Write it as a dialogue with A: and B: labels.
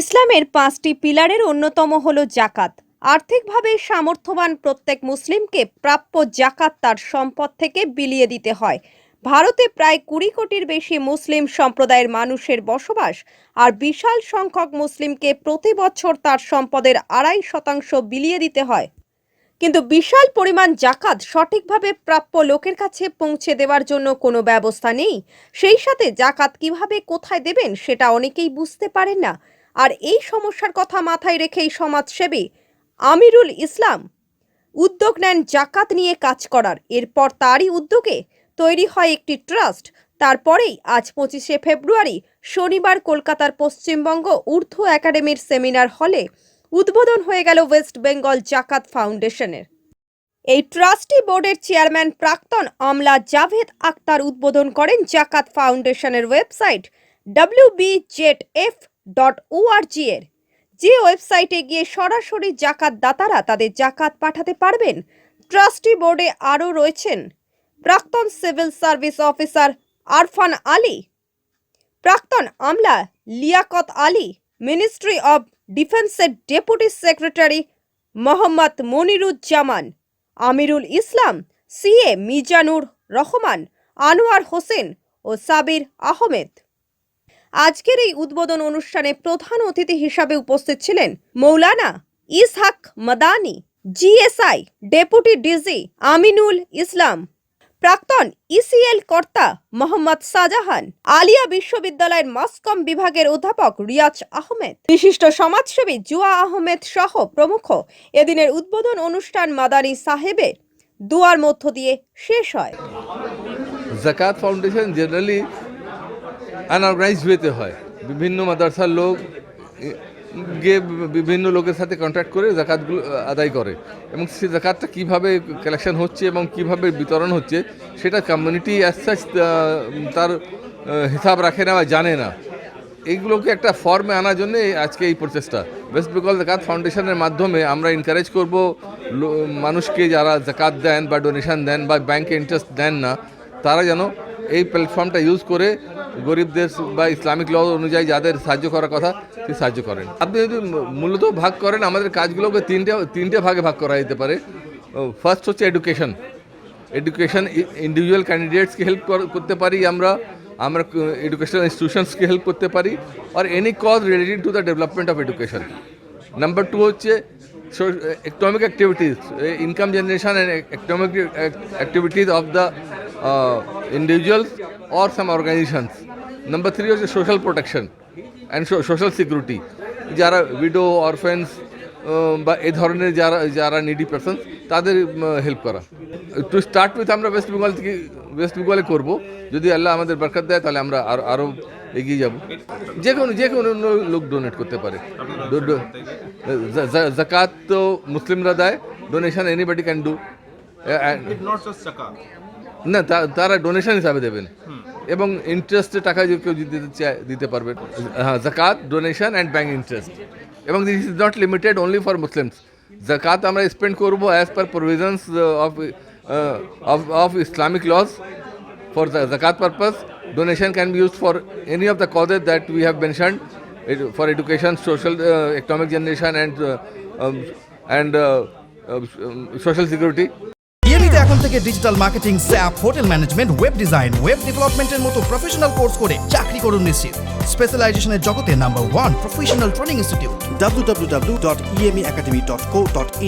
A: ইসলামের পাঁচটি পিলারের অন্যতম হল জাকাত আর্থিকভাবে সামর্থ্যবান প্রত্যেক মুসলিমকে প্রাপ্য জাকাত তার সম্পদ থেকে বিলিয়ে দিতে হয় ভারতে প্রায় কুড়ি কোটির বেশি মুসলিম সম্প্রদায়ের মানুষের বসবাস আর বিশাল সংখ্যক মুসলিমকে প্রতি বছর তার সম্পদের আড়াই শতাংশ বিলিয়ে দিতে হয় কিন্তু বিশাল পরিমাণ জাকাত সঠিকভাবে প্রাপ্য লোকের কাছে পৌঁছে দেওয়ার জন্য কোনো ব্যবস্থা নেই সেই সাথে জাকাত কিভাবে কোথায় দেবেন সেটা অনেকেই বুঝতে পারেন না আর এই সমস্যার কথা মাথায় রেখেই সমাজসেবী আমিরুল ইসলাম উদ্যোগ নেন জাকাত নিয়ে কাজ করার এরপর তারই উদ্যোগে তৈরি হয় একটি ট্রাস্ট তারপরেই আজ পঁচিশে ফেব্রুয়ারি শনিবার কলকাতার পশ্চিমবঙ্গ ঊর্ধ্ব একাডেমির সেমিনার হলে উদ্বোধন হয়ে গেল ওয়েস্ট বেঙ্গল জাকাত ফাউন্ডেশনের এই ট্রাস্টি বোর্ডের চেয়ারম্যান প্রাক্তন আমলা জাভেদ আক্তার উদ্বোধন করেন জাকাত ফাউন্ডেশনের website W B Z F dot org এর যে ওয়েবসাইটে গিয়ে সরাসরি জাকাত দাতারা তাদের জাকাত পাঠাতে পারবেন ট্রাস্টি বোর্ডে আরও রয়েছেন প্রাক্তন civil service officer Arfan Ali প্রাক্তন আমলা লিয়াকত আলী মিনিস্ট্রি অব ডিফেন্সের deputy secretary Mohammad Moniruzzaman Amirul Islam CA Mizanur Rahman Anwar Hossain ও সাবির আহমেদ আজকের এই উদ্বোধন অনুষ্ঠানে প্রধান অতিথি হিসাবে উপস্থিত ছিলেন Maulana Ishaq Madani GSI deputy DG Aminul Islam প্রাক্তন ইসিএল কর্তা মোহাম্মদ শাহজাহান আলিয়া বিশ্ববিদ্যালয়ের মাসকম বিভাগের অধ্যাপক রিয়াজ আহমেদ বিশিষ্ট সমাজসেবী জুয়া আহমেদ সহ প্রমুখ এদিনের উদ্বোধন অনুষ্ঠান মাদানি সাহেবের দুয়ার মধ্য দিয়ে শেষ হয়
B: জাকাত ফাউন্ডেশন জেনারেলি আনারগাইজ ওয়েতে হয় বিভিন্ন মাদ্রাসার লোক গিয়ে বিভিন্ন লোকের সাথে কন্ট্যাক্ট করে জাকাতগুলো আদায় করে এবং সেই জাকাতটা কীভাবে কালেকশন হচ্ছে এবং কীভাবে বিতরণ হচ্ছে সেটা কমিউনিটি অ্যাজ সাচ তার হিসাব রাখে না বা জানে না এইগুলোকে একটা ফর্মে আনার জন্য আজকে এই প্রচেষ্টা ওয়েস্ট বেঙ্গল জাকাত ফাউন্ডেশনের মাধ্যমে আমরা এনকারেজ করব মানুষকে যারা জাকাত দেন বা ডোনেশন দেন বা ব্যাংকে ইন্টারেস্ট দেন না তারা যেন এই প্ল্যাটফর্মটা ইউজ করে গরিব দেশ বা ইসলামিক ল অনুযায়ী যাদের সাহায্য করার কথা তিনি সাহায্য করেন আপনি যদি মূলত ভাগ করেন আমাদের কাজগুলোকে তিনটে তিনটে ভাগে ভাগ করা যেতে পারে ফার্স্ট হচ্ছে এডুকেশন এডুকেশন ইন্ডিভিজুয়াল ক্যান্ডিডেটসকে হেল্প করতে পারি আমরা আমরা এডুকেশনাল ইনস্টিটিউশনসকে হেল্প করতে পারি আর any cause related to the development of education number two হচ্ছে economic activities, income generation and economic activities of the uh, individuals or some organizations. Number three is social protection and social security. যারা widow orphans বা এ ধরনের যারা যারা needy person তাদের help করা to start with আমরা ওয়েস্ট বেঙ্গল থেকে ওয়েস্ট বেঙ্গলে করবো যদি আল্লাহ আমাদের বরকত দেয় তাহলে আমরা আরও এগিয়ে যাব যে কোনো যে কোনো অন্য লোক ডোনেট করতে পারে জাকাত তো মুসলিমরা দেয় ডোনেশন এনিবডি ক্যান ডু না তারা ডোনেশন হিসাবে দেবেন এবং ইন্টারেস্টে টাকা কেউ দিতে চায় দিতে পারবে হ্যাঁ জাকাত ডোনেশন অ্যান্ড ব্যাঙ্ক ইন্টারেস্ট এবং this is not limited only for Muslims জাকাত আমরা স্পেন্ড করবো as per provisions of of Islamic laws for the zakat purpose. Donation can be used for any of the causes that we have mentioned for education, social, uh, economic generation, and uh, um, and uh, uh, social security.
C: ইয়েমিতে এখন থেকে digital marketing SAP hotel management web design web ডেভেলপমেন্টের মতো professional course করে চাকরি করুন নিশ্চিত স্পেশালাইজেশনের জগতে number one professional training institute W